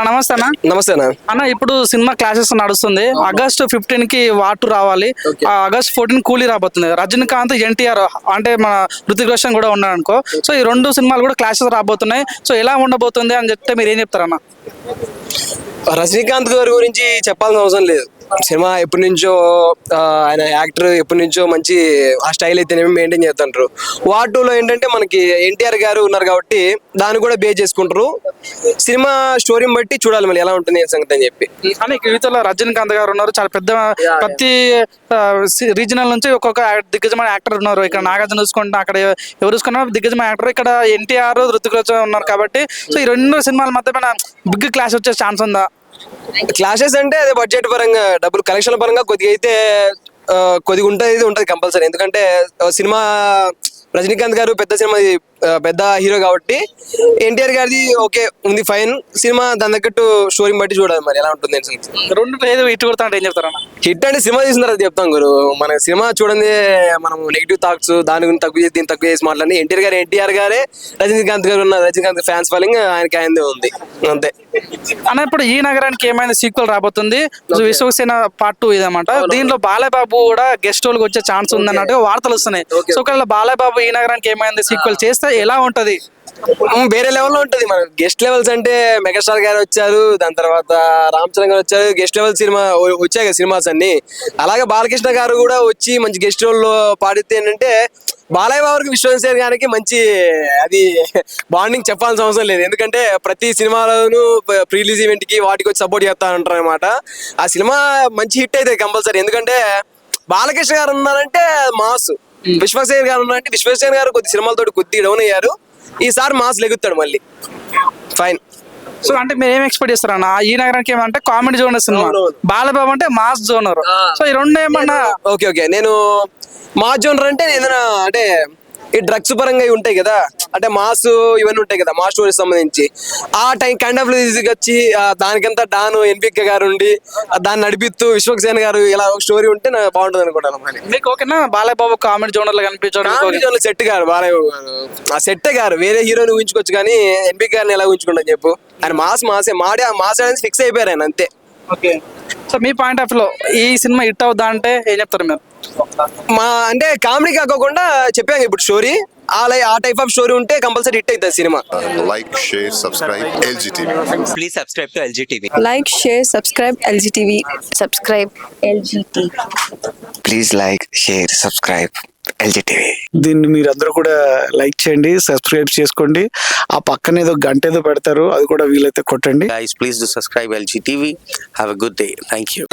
నమస్తే అన్న. నమస్తే అన్న. ఇప్పుడు సినిమా క్లాసెస్ నడుస్తుంది. ఆగస్ట్ ఫిఫ్టీన్కి వాటు రావాలి. ఆ, ఆగస్ట్ ఫోర్టీన్ కూలీ రాబోతుంది. రజనీకాంత్ ఎన్టీఆర్ అంటే మన ఋతిక్ రోషన్ కూడా ఉన్నాడు అనుకో. సో ఈ రెండు సినిమాలు కూడా క్లాసెస్ రాబోతున్నాయి. సో ఎలా ఉండబోతుంది అని చెప్తే మీరు ఏం చెప్తారన్న రజనీకాంత్ గారి గురించి చెప్పాల్సిన అవసరం లేదు. సినిమా ఎప్పటి నుంచో ఆయన యాక్టర్ ఎప్పటి నుంచో మంచి ఆ స్టైల్ అయితేనేమి మెయింటైన్ చేస్తుంటారు. వార్ టూలో ఏంటంటే మనకి ఎన్టీఆర్ గారు ఉన్నారు కాబట్టి దాన్ని కూడా బేస్ చేసుకుంటారు. సినిమా స్టోరీని బట్టి చూడాలి మళ్ళీ ఎలా ఉంటుంది ఏ సంగతి అని చెప్పి. కానీ యువతలో రజనీకాంత్ గారు ఉన్నారు చాలా పెద్ద ప్రతి రీజనల్ నుంచి ఒక్కొక్క దిగ్గజమైన యాక్టర్ ఉన్నారు. ఇక్కడ నాగార్జున చూసుకుంటే అక్కడ ఎవరు చూసుకున్నా దిగ్గజమైన యాక్టర్. ఇక్కడ ఎన్టీఆర్ ఋతిక్ రోషన్ ఉన్నారు కాబట్టి సో ఈ రెండు సినిమాల మధ్య బిగ్ క్లాస్ వచ్చే ఛాన్స్ ఉందా? క్లాషెస్ అంటే అదే బడ్జెట్ పరంగా డబ్బులు కలెక్షన్ పరంగా కొద్దిగా అయితే కొద్దిగా ఉంటుంది ఉంటుంది కంపల్సరీ ఎందుకంటే సినిమా రజనీకాంత్ గారు పెద్ద సినిమా పెద్ద హీరో కాబట్టి ఎన్టీఆర్ గారిది ఓకే ఉంది ఫైన్. సినిమా దాని తగ్గట్టు స్టోరీని బట్టి చూడాలి మరి ఎలా ఉంటుంది. రెండు లేదు ఇటు కొడతా అంటే ఏం చెప్తారన్న హిట్ అంటే సినిమా తీసిన తర్వాత చెప్తాం గురు. మన సినిమా చూడండి మనం నెగిటివ్ థాట్స్ దాని గురించి తక్కువ చేసి దీన్ని తక్కువ చేసి మాట్లాడి ఎన్టీఆర్ గారు ఎన్టీఆర్ గారే రజనీకాంత్ గారు ఉన్న రజనీకాంత్ ఫ్యాన్స్ ఫాలోయింగ్ ఆయనకి ఆయనదే ఉంది. అంతే. అన్న ఇప్పుడు ఈ నగరానికి ఏమైనా సీక్వెల్ రాబోతుంది. విశ్వసేన పార్ట్ టూ ఇదన్నమాట. దీంట్లో బాలయ్య బాబు కూడా గెస్ట్ రోల్ వచ్చే ఛాన్స్ ఉంది అన్నట్టుగా వార్తలు వస్తున్నాయి. సో ఒకవేళ బాలయ్య బాబు ఈ నగరానికి ఏమైంది? సీక్వెల్ చేస్తే ఎలా ఉంటది? వేరే లెవెల్లో ఉంటది మన గెస్ట్ లెవెల్స్ అంటే మెగాస్టార్ గారు వచ్చారు దాని తర్వాత రామ్ చరణ్ గారు వచ్చారు. గెస్ట్ లెవెల్ సినిమా వచ్చాయి కదా సినిమాస్ అన్ని. అలాగే బాలకృష్ణ గారు కూడా వచ్చి మంచి గెస్ట్ రోల్లో పాడితే ఏంటంటే బాలయ్య బాబుకి విశ్వసేన్ గారికి మంచి అది బాండింగ్ చెప్పాల్సిన అవసరం లేదు. ఎందుకంటే ప్రతి సినిమాలోనూ ప్రీ రిలీజ్ ఈవెంట్కి వాటికి వచ్చి సపోర్ట్ చేస్తా ఉంటారు అనమాట ఆ సినిమా మంచి హిట్ అయితే కంపల్సరీ. ఎందుకంటే బాలకృష్ణ గారు ఉన్నారంటే మాస్. విశ్వసేన్ గారు ఉన్నారంటే విశ్వసేన్ గారు కొద్ది సినిమాలతో కొద్దిగా డౌన్ అయ్యారు. ఈసారి మాస్ లెగుతాడు మళ్ళీ. ఫైన్ సో అంటే మీరు ఏం ఎక్స్పెక్ట్ చేస్తారన్న? ఈ నగరానికి ఏమంటే కామెడీ జోనర్ సినిమా. అవునవును. బాలయ్య బాబు అంటే మాస్ జోనర్. సో ఈ రెండు ఏమన్నా ఓకే ఓకే. నేను మా జోనర్ అంటే ఏదైనా అంటే ఈ డ్రగ్స్ పరంగా ఉంటాయి కదా. అంటే మాస్ ఇవన్నీ ఉంటాయి కదా మాస్ స్టోరీస్ సంబంధించి. ఆ టైం కైండ్ ఆఫ్ వచ్చి ఆ, దానికంతా డాను ఎన్పిక గారు ఉండి దాన్ని నడిపిస్తూ విశ్వక్సేన్ గారు ఇలా ఒక స్టోరీ ఉంటే నాకు బాగుంటుంది అనుకుంటాను మీకు ఓకేనా? బాలయ్య బాబు కామెడీ జోనర్లో కనిపించడం. సెట్ గారు బాలయ్య గారు. ఆ సెట్ గారు వేరే హీరోని ఊహించుకోవచ్చు కానీ ఎన్పిక గారిని ఎలా ఊహించుకుంటాను చెప్పు. ఆయన మాస్ మాసే మాడి మాస్ అనేది ఫిక్స్ అయిపోయారు ఆయన అంతే. ఓకే. సో మీ పాయింట్ ఆఫ్లో ఈ సినిమా హిట్ అవుదా అంటే ఏం చెప్తారు మీరు? మా అంటే కామెడీ కాకోకుండా చెప్పాము ఇప్పుడు స్టోరీ ఆ ఆ టైప్ ఆఫ్ స్టోరీ ఉంటే కంపల్సరీ హిట్ అవుతుంది cinema. Like share subscribe LG TV please subscribe to LG TV like share subscribe LG TV subscribe LG TV please like share subscribe LG TV దీన్ని మీరందరూ కూడా like చేయండి subscribe చేసుకోండి. ఆ పక్కన ఏదో గంట ఏదో పెడతారు అది కూడా వీలైతే కొట్టండి. Guys please subscribe LG TV have a good day thank you